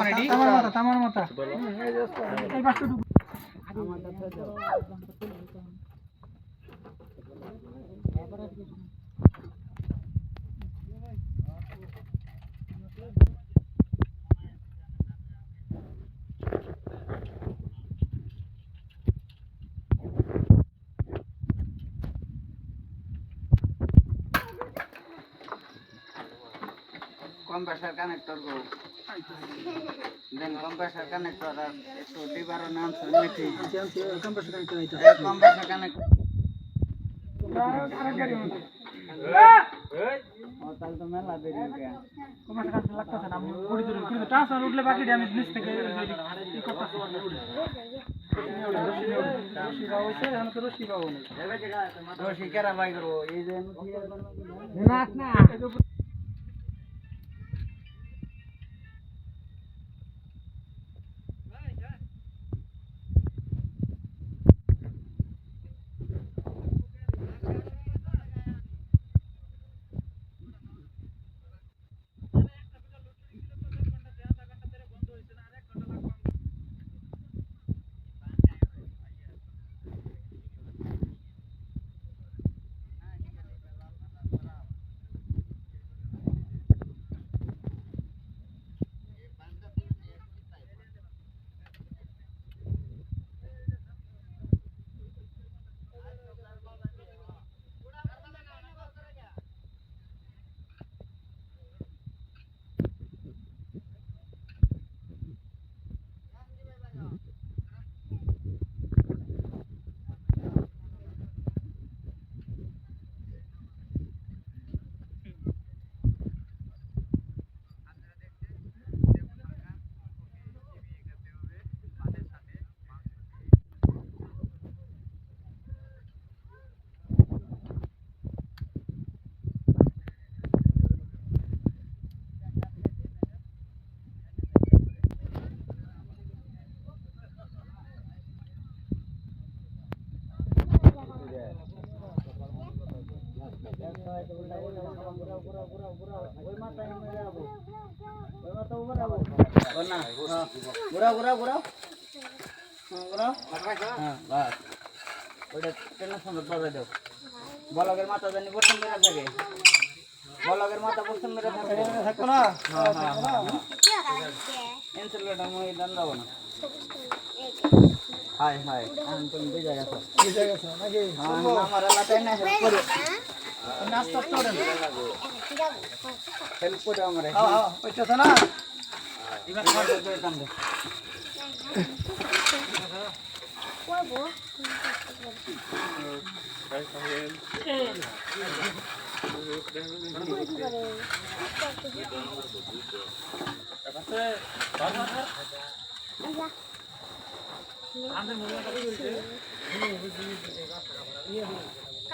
তামার মাথা তামার মাথা এই দেন কম্প্রেসার কানেক্টর আর একটু ডিবারও নাম শুনেছি কম্প্রেসার কানেক্টর এইটা। কম্প্রেসার কানেক্টর আরেক গাড়ি আমাদের। ও তাহলে তো মেলা দেরি হয়ে গেল কম্প্রেসার কানেক্টর লাগতেছে না, আমি ঘুরি ধরে- ঘুরি ধরে ট্রান্সফার উঠলে বাকিটা আমি নিচ থেকে এই যে ই করতেছি। রশি নিয়ে ওঠে, রশি নিয়ে ওঠে। রশি পাওয়া হয়েছে, এখন তো রশি পাওয়া নেই। রশি কেরা বাই করব এই যে এই যে উপরে- ঘুরাও ঘুরাও ঘুরাও হ্যাঁ, ঘুরাও হ্যাঁ বাস ওইটা দাও বলকের মাথা জানি পছন্দ মেরে থাকে বলকের মাথা পছন্দ মেরে থাকে থাকব না ইনসুলেটার মই দান দেবো না হাই তুমি বুঝে গেছো বুঝে গেছো নাকি? হ্যাঁ আমার এলাকায় না হেল্প করে আপনি আস্তে আস্তে ওঠেন। হেল্প করে আমার হ্যাঁ, হ্যাঁ, ওইটাতে না? লাইন দিব চলবো? এখন তুমি ধনের ঘুরে আমি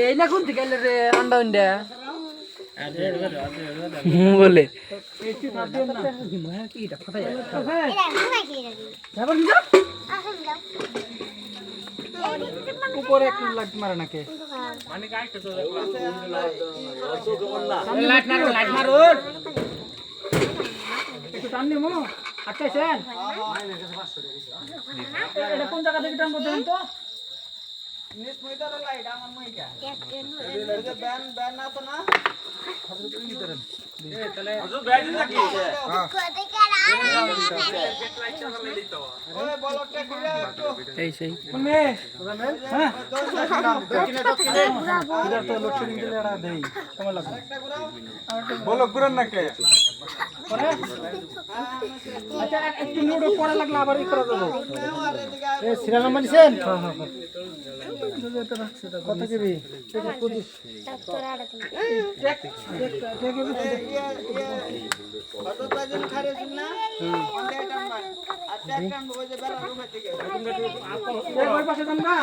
এই না কোন থেকে রে আন্ডা উন্ডা বলে কি উপরে একটু লাইট মারে নাকি? লাইট মারো লাইট মারো। একটু টান নিমু আটকাইছেন এটা কোন জায়গা থেকে টান করতে তো মেয়ে হ্যাঁ। তো লোডশেডিং দিলে এটা দেই বলো ঘুরেন না কে আচ্ছা একটু নুডো পরে লাগলে আবার ই করা যাবে। এ সিরিয়াল নাম্বার নিছেন? কত কেবি পঁচিশ তোর আড়া তুমি ওই পাশে যান না।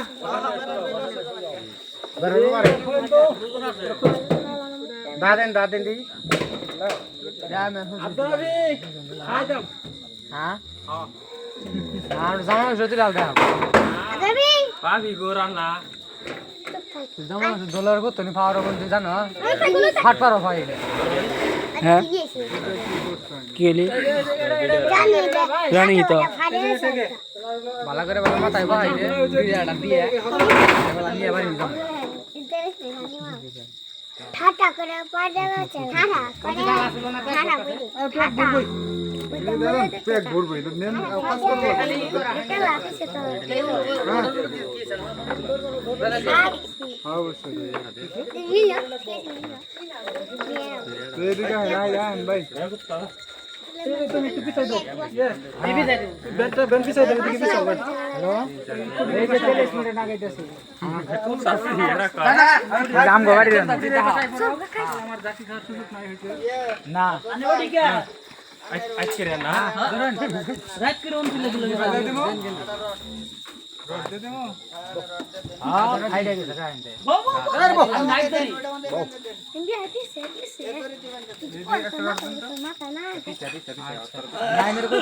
দাদেন দাদেন দি। হ্যাঁ ডলার কত নি পাওয়ার বন্ধু জানো ফাট পারো ভাই হ্যাঁ কি হলি জানি তো। ভালো করে ভালো মাথায় ভাই দিয়ে নিয়ে বাড়ি ঠাটা করে পড়ে গেছে ঠাটা করে ঠাটা করে ঠাটা পেট ভরবে নেন কাজ করবে এটা লাগছে তো তুমি একটু পিছাই দাও ইয়ে বেনটা বেন পিছাই দাও এদিকে পিছাও বেন এই যে তেল মিনিট না গাইতেছে এটা জাম দেন আমার জাতি খাওয়ার সুযোগ নাই হইছে না আজকে রে না রাত করে অন তুলে দিলে হ্যাঁ? খাইলে গেছে খাইতে তুমি আইতেছে আইতেছে না নাই মেরে কই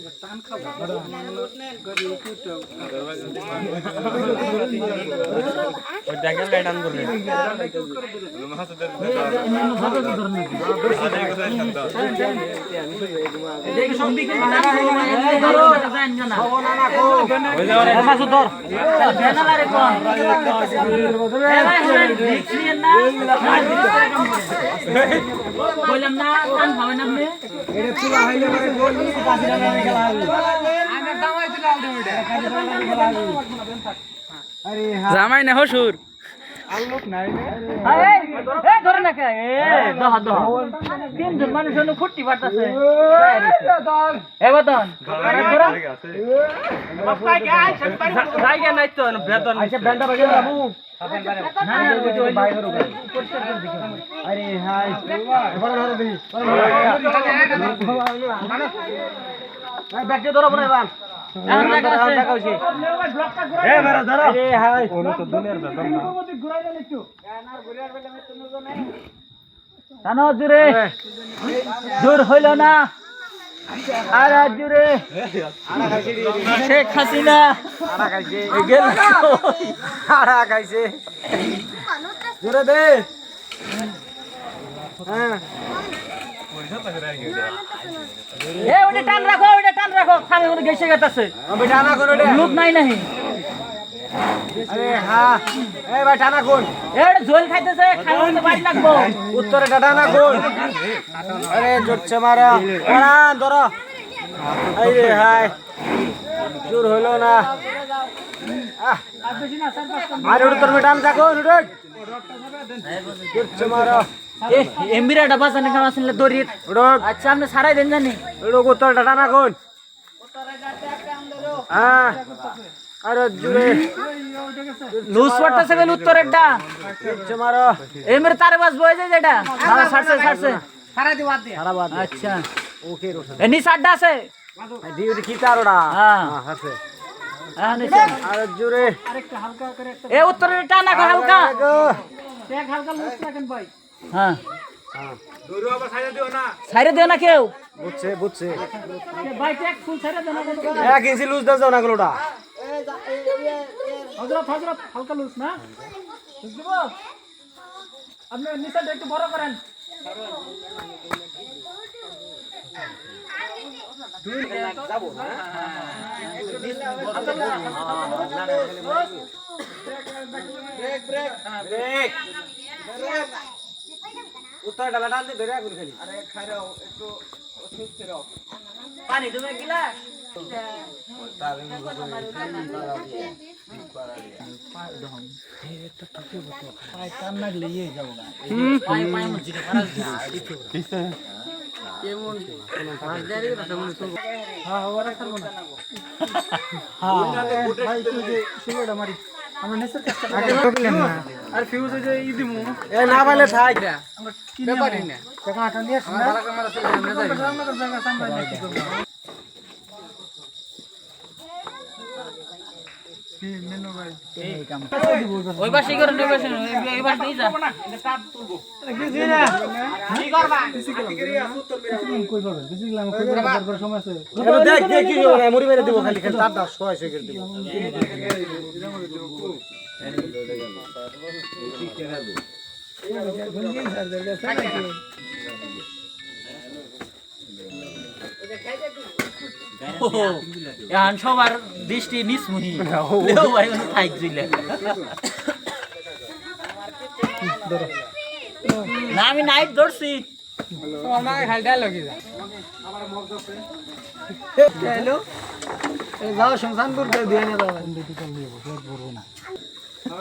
বললাম না কান খাবেন আপনি জামাই না হসুর তিনজন মানুষ আরে ধরো। নাই তো বেতন আচ্ছা। আরে হাই। বড় ধরে দিই ব্যাগটা ধরো বড় হাই। জানো জোরে জোর হইল না। আর জোরে শেখ হাসিনা। আড়া খাইছে গেল আড়া খাইছে। জোরে দে। হ্যাঁ। এ ওটা টান রাখো ওটা টান রাখো। খালি ওটা গেছে গেতাছে। আমি টানা করো রে নাই নাহি। আরে হ্যাঁ এ ভাই টানা কোন এ ঝোল খাইতেছে খাই ওটা বাড়ি লাগবো উত্তরে টানা কোন আরে জোরছে মারা। ওরা ধরো। আরে হাই জোর হলো না। আরে উড়ে তোর মেটাম থাকো উড়ে জোরছে মারা। এ এমবিরাটা বাঁচানো কাম আসলে উড়ে আচ্ছা আপনি সারাই দেন জানি। উড়ে উত্তর টানা কোন? হ্যাঁ। আরে জোরে লুজ গেল উত্তরের ডা জোরছে মারা। এমবির তারে বাস বয়ে যায় যেটা? সারা ছাড়ছে ছাড়ছে সারা বাদ আচ্ছা। ওকে রোসা এ নিচ আড্ডা আছে? ডিউটি কি তারোটা হ্যাঁ। হ্যাঁ আছে হ্যাঁ আরে জোরে আরেকটা হালকা করে একটা এ উত্তরের টান হালকা। ট্যাগ হালকা লুজ রাখেন ভাই। হ্যাঁ সাইরে দিও না কেউ বুঝছে বুঝছে ভাই ট্যাগ ফুল ছেড়ে দেন না এক ইঞ্চি লুজ দাও না গুলোটা হজরত হজরত হালকা লুজ না আপনি একটু বড় করেন উত্তর ডালা দিয়ে ধরে আগুন খালি। আরে খাইরাও একটু সুস্থ রাও। পানি তুমি গিলাস? ইয়ে হ্যাঁ। খাব না আমরা আর ফিউজ যে ই দিমু। এ না পাইলে থাক। আমরা কি ব্যাপারই না। টাকা আটা নিয়ে আসি না। আমাদের জায়গা কি করব কি মেনু ভাই এই কাম ওই পাশে করে ওই পাশে ওই পাশে নিয়ে যা কিছু না কি করবা কিছু কই কিছু গেলাম কই পাবে সময় আছে দেখ দেখ কি হবে মরি মেরে দেব খালি খালি তার দাও সহায় সহায় করে দেব। এখন সবার দৃষ্টি নিসমুহি লেও ভাই উনি থাইক দিলে না আমি নাইট ধরছি যাও সংসানপুর দিয়ে নিয়ে দাও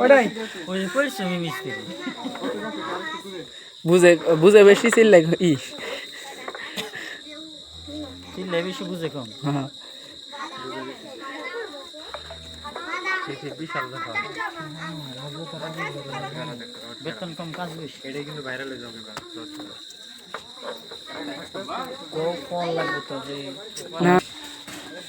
ওটাই। ওই পরিশ্রমী মিস্ত্রি। বুঝে বুঝে বেশি চিল্লে ই। চিল্লে বেশি বুঝে কম। বেতন কম কাজ বেশি। এটা কিন্তু ভাইরাল হয়ে যাবে কল লাগবে তো যে